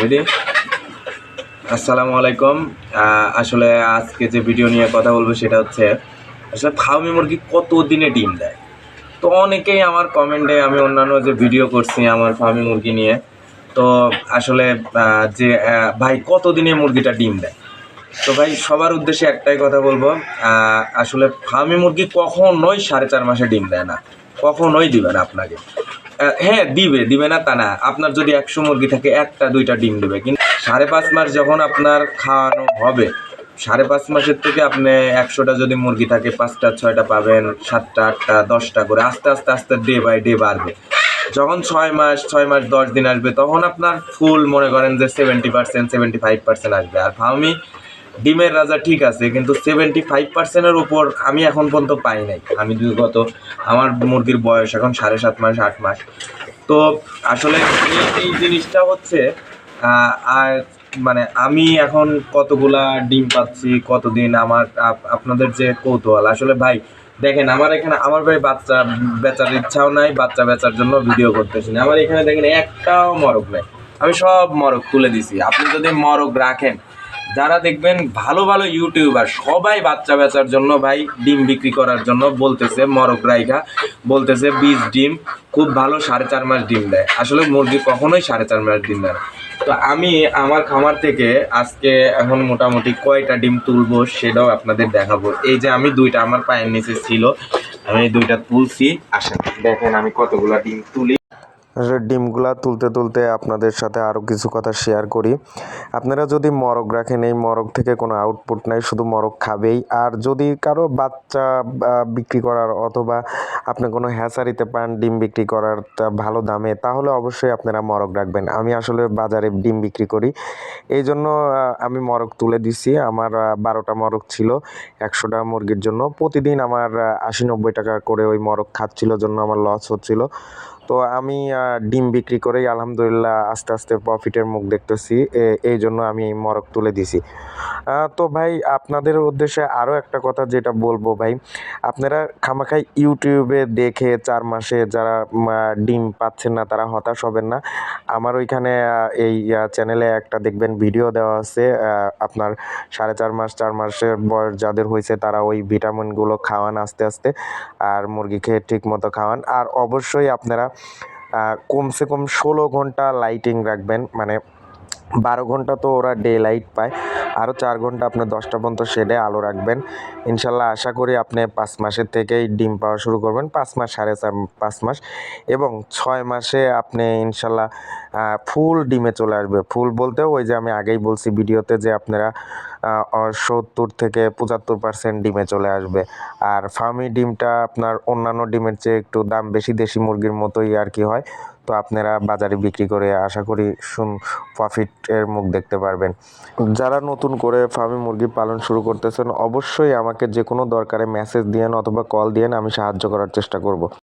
Ready? আসসালামু আলাইকুম আসলে আজকে যে ভিডিও নিয়ে কথা বলব সেটা হচ্ছে, আসলে ফার্মি মুরগি কত দিনে ডিম দেয়? তো অনেকেই আমার কমেন্টে আমি অন্যান্য যে ভিডিও করছি আমার ফার্মি মুরগি নিয়ে, তো আসলে যে ভাই কত দিনে মুরগিটা ডিম দেয়? তো ভাই সবার উদ্দেশ্যে একটাই কথা বলব আসলে ফার্মি মুরগি কখনোই সাড়ে চার মাসে ডিম দেয় না। কখনোই দিবে না আপনাকে। হ্যাঁ দিবে দিবে না তা না। আপনার যদি একশো মুরগি থাকে, একটা, দুইটা ডিম দেবে। কিন্তু সাড়ে পাঁচ মাস যখন আপনার খাওয়ানো হবে, সাড়ে পাঁচ মাসের থেকে আপনি একশোটা যদি মুরগি থাকে, পাঁচটা, ছয়টা পাবেন, সাতটা, আটটা, দশটা করে, আস্তে আস্তে আস্তে ডে বাই ডে বাড়বে। যখন ছয় মাস ছয় মাস, দশ দিন আসবে, তখন আপনার ফুল মনে করেন যে seventy percent seventy five percent আসবে। আর ফার্মি ডিমের রাজা ঠিক আছে, কিন্তু সেভেন্টি ফাইভ পার্সেন্টের উপর আমি এখন পর্যন্ত পাই নাই। আমি গত, আমার মুরগির বয়স এখন সাড়ে সাত মাস, আট মাস। তো আসলে এই জিনিসটা হচ্ছে আর মানে আমি এখন কতগুলা ডিম পাচ্ছি, কতদিন, আমার আপ- আপনাদের যে কৌতূহল। আসলে ভাই, দেখেন, আমার এখানে, আমার ভাই বাচ্চা বেচার ইচ্ছাও নাই, বাচ্চা বেচার জন্য ভিডিও করতেছি না। আমার এখানে দেখেন একটাও মরক নেই। আমি সব মরক তুলে দিছি। আপনি যদি মরক রাখেন যারা দেখবেন ভালো ভালো ইউটিউবার, সবাই বাচ্চা বেচার জন্য ভাই ডিম বিক্রি করার জন্য বলতেছে মরক রাইখা, বলতেছে বীজ ডিম, খুব ভালো সাড়ে চার মাস ডিম দেয়। আসলে মুরগি কখনোই সাড়ে চার মাস ডিম দেয় তো আমি আমার খামার থেকে আজকে এখন মোটামুটি কয়টা ডিম তুলবো সেটাও আপনাদের দেখাবো। এই যে আমি দুইটা, আমার পায়ের নিচে ছিল, আমি দুইটা তুলছি। আসেন, দেখেন আমি কতগুলা ডিম তুলি। ডিমগুলা তুলতে তুলতে আপনাদের সাথে আরও কিছু কথা শেয়ার করি। আপনারা যদি মরগ রাখেন, এই মরগ থেকে কোনো আউটপুট নাই, শুধু মরগ খাবেই। আর যদি কারও বাচ্চা বিক্রি করার অথবা আপনি কোনো হ্যাচারিতে পান, ডিম বিক্রি করার ভালো দামে, তাহলে অবশ্যই আপনারা মরগ রাখবেন। আমি আসলে বাজারে ডিম বিক্রি করি। এই জন্য আমি মরগ তুলে দিছি। আমার বারোটা মরগ ছিল, একশোটা মুরগির জন্য। প্রতিদিন আমার আশি নব্বই টাকা করে ওই মরগ খাচ্ছিল, জন্য আমার লস হচ্ছিল। তো আমি ডিম বিক্রি করেই আলহামদুলিল্লাহ আস্তে আস্তে প্রফিটের মুখ দেখতেছি। এই জন্য আমি মরক তুলে দিছি। তো ভাই, আপনাদের উদ্দেশ্যে আরও একটা কথা যেটা বলব ভাই। আপনারা খামাখাই ইউটিউবে দেখে চার মাসে যারা ডিম পাচ্ছেন না, তারা হতাশ হবেন না। আমার ওইখানে এই চ্যানেলে একটা দেখবেন ভিডিও দেওয়া আছে। আপনার সাড়ে চার মাস, চার মাসের বয়স যাদের হয়েছে, তারা ওই ভিটামিনগুলো খাওয়ান আস্তে আস্তে। আর মুরগি খেয়ে ঠিক মতো খাওয়ান। আর অবশ্যই আপনারা কমসে কম ষোলো ঘণ্টা লাইটিং রাখবেন। মানে বারো ঘণ্টা তো ওরা ডে লাইট পায়। আরও চার ঘণ্টা আপনি দশটা পর্যন্ত শেডে আলো রাখবেন। ইনশাল্লাহ আশা করি আপনি পাঁচ মাসের থেকেই ডিম পাওয়া শুরু করবেন। পাঁচ মাস, সাড়ে চার, পাঁচ মাস এবং ছয় মাসে আপনি ইনশাল্লাহ ফুল ডিমে চলে আসবে। ফুল বলতেও ওই যে আমি আগেই বলছি ভিডিওতে যে আপনারা সত্তর থেকে পঁচাত্তর পার্সেন্ট ডিমে চলে আসবে। আর ফার্মি ডিমটা আপনার অন্যান্য ডিমের চেয়ে একটু দাম বেশি, দেশি মুরগির মতোই আর কি হয়। তো আপনারা বাজারে বিক্রি করে আশা করি সুন প্রফিটের মুখ দেখতে পারবেন। যারা নতুন করে ফার্মে মুরগি পালন শুরু করতেছেন, অবশ্যই আমাকে যে কোনো দরকারে মেসেজ দিয়েন অথবা কল দিয়েন, আমি সাহায্য করার চেষ্টা করব।